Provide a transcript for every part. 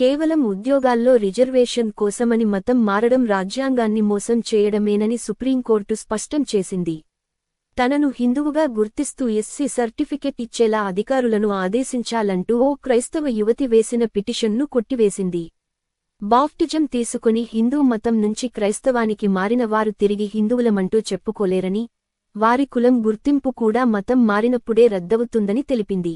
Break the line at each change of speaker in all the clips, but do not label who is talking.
కేవలం ఉద్యోగాల్లో రిజర్వేషన్ కోసమని మతం మారడం రాజ్యాంగాన్ని మోసం చేయడమేనని సుప్రీంకోర్టు స్పష్టం చేసింది. తనను హిందువుగా గుర్తిస్తూ ఎస్సీ సర్టిఫికెట్ ఇచ్చేలా అధికారులను ఆదేశించాలంటూ ఓ క్రైస్తవ యువతి వేసిన పిటిషన్ను కొట్టివేసింది. బాప్టిజం తీసుకుని హిందూ మతం నుంచి క్రైస్తవానికి మారిన వారు తిరిగి హిందువులమంటూ చెప్పుకోలేరని వారి కులం గుర్తింపు కూడా మతం మారినప్పుడే రద్దవుతుందని తెలిపింది.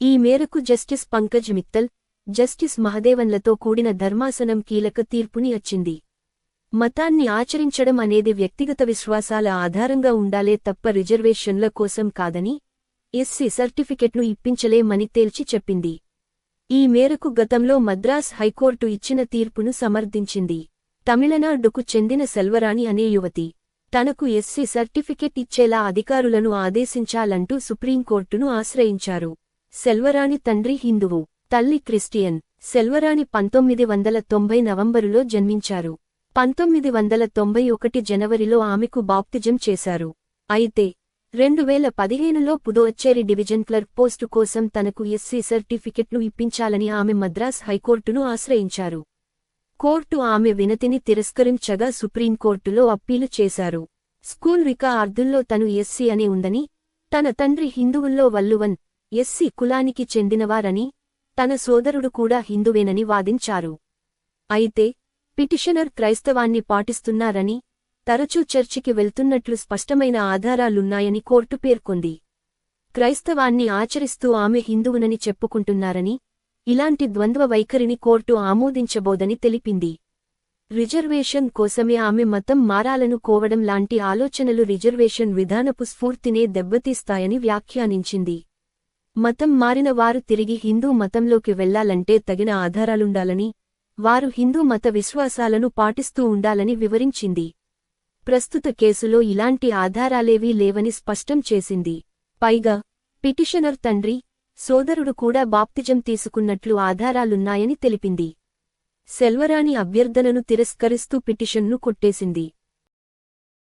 ఈ మేరకు జస్టిస్ పంకజ్ మిత్తల్ జస్టిస్ మహదేవన్లతో కూడిన ధర్మాసనం కీలక తీర్పుని అచ్చింది. మతాన్ని ఆచరించడం అనేది వ్యక్తిగత విశ్వాసాల ఆధారంగా ఉండాలే తప్ప రిజర్వేషన్ల కోసం కాదని ఎస్సీ సర్టిఫికెట్ను ఇప్పించలేమని తేల్చి చెప్పింది. ఈ మేరకు గతంలో మద్రాస్ హైకోర్టు ఇచ్చిన తీర్పును సమర్థించింది. తమిళనాడుకు చెందిన సెల్వరాణి అనే యువతి తనకు ఎస్సీ సర్టిఫికెట్ ఇచ్చేలా అధికారులను ఆదేశించాలంటూ సుప్రీంకోర్టును ఆశ్రయించారు. సెల్వరాణి తండ్రి హిందువు. తల్లి క్రిస్టియన్ సెల్వరాణి పంతొమ్మిది వందల తొంభై నవంబరులో జన్మించారు. పంతొమ్మిది వందల తొంభై ఒకటి జనవరిలో ఆమెకు బాప్తిజం చేశారు. అయితే రెండు వేల పదిహేనులో పుదోచ్చేరి డివిజన్ క్లర్క్ పోస్టు కోసం తనకు ఎస్సీ సర్టిఫికెట్ను ఇప్పించాలని ఆమె మద్రాస్ హైకోర్టును ఆశ్రయించారు. కోర్టు ఆమె వినతిని తిరస్కరించగా సుప్రీంకోర్టులో అప్పీలు చేశారు. స్కూల్ రికార్డుల్లో తను ఎస్సీ అని ఉందని తన తండ్రి హిందువుల్లో వల్లువన్ ఎస్సీ కులానికి చెందినవారని తన సోదరుడు కూడా హిందువేనని వాదించారు. అయితే పిటిషనర్ క్రైస్తవాన్ని పాటిస్తున్నారని తరచూ చర్చికి వెళ్తున్నట్లు స్పష్టమైన ఆధారాలున్నాయని కోర్టు పేర్కొంది. క్రైస్తవాన్ని ఆచరిస్తూ ఆమె హిందువునని చెప్పుకుంటున్నారని ఇలాంటి ద్వంద్వ వైఖరిని కోర్టు ఆమోదించబోదని తెలిపింది. రిజర్వేషన్ కోసమే ఆమె మతం మారాలను కోవడం లాంటి ఆలోచనలు రిజర్వేషన్ విధానపు స్ఫూర్తినే దెబ్బతీస్తాయని వ్యాఖ్యానించింది. మతం మారిన వారు తిరిగి హిందూ మతంలోకి వెళ్ళాలంటే తగిన ఆధారాలుండాలని వారు హిందూ మత విశ్వాసాలను పాటిస్తూ ఉండాలని వివరించింది. ప్రస్తుత కేసులో ఇలాంటి ఆధారాలేవీ లేవని స్పష్టం చేసింది. పైగా పిటిషనర్ తండ్రి సోదరుడు కూడా బాప్తిజం తీసుకున్నట్లు ఆధారాలున్నాయని తెలిపింది. సెల్వరాణి అభ్యర్థనను తిరస్కరిస్తూ పిటిషన్ను కొట్టేసింది.